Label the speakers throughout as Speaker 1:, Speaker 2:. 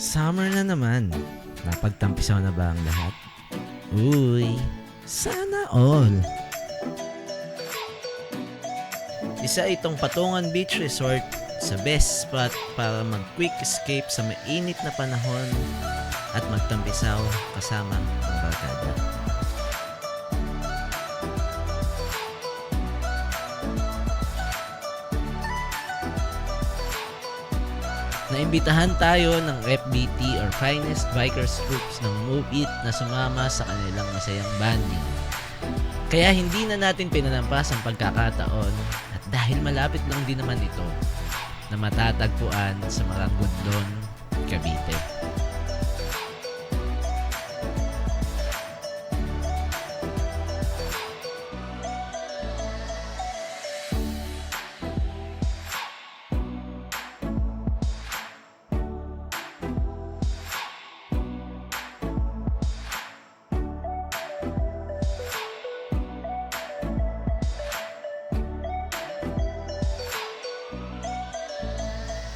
Speaker 1: Summer na naman. Napagtampisaw na ba ang lahat? Uy, sana all. Isa itong Patungan Beach Resort sa best spot para mag-quick escape sa mainit na panahon at magtampisaw kasama ang barkada. Naimbitahan tayo ng FBT or Finest Bikers Groups ng Move It na sumama sa kanilang masayang banding. Kaya hindi na natin pinalampas ang pagkakataon at dahil malapit lang din naman ito na matatagpuan sa Maragondon, Cavite.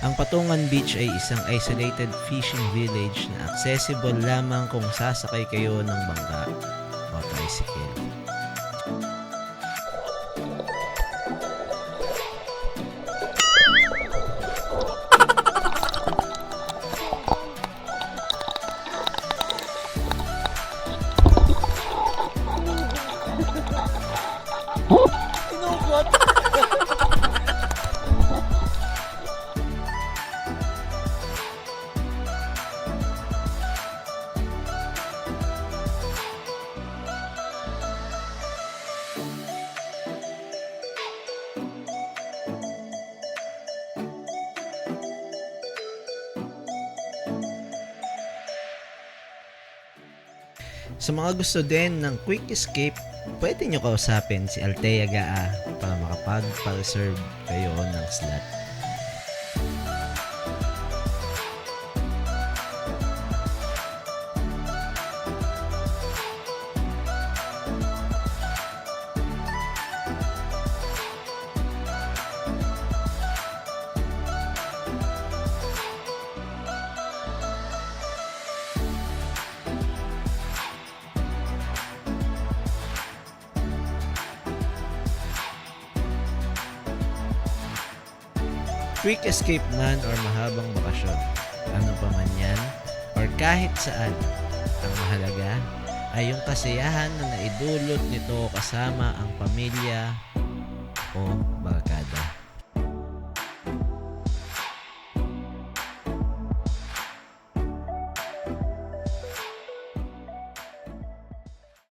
Speaker 1: Ang Patungan Beach ay isang isolated fishing village na accessible lamang kung sasakay kayo ng bangka o tricycle. Sa mga gusto din ng quick escape, pwede nyo kausapin si Altea Gaa para makapag-reserve kayo ng slot. Quick escape man or mahabang bakasyon, ano pa man yan, or kahit saan, ang mahalaga ay yung kasiyahan na naidulot nito kasama ang pamilya.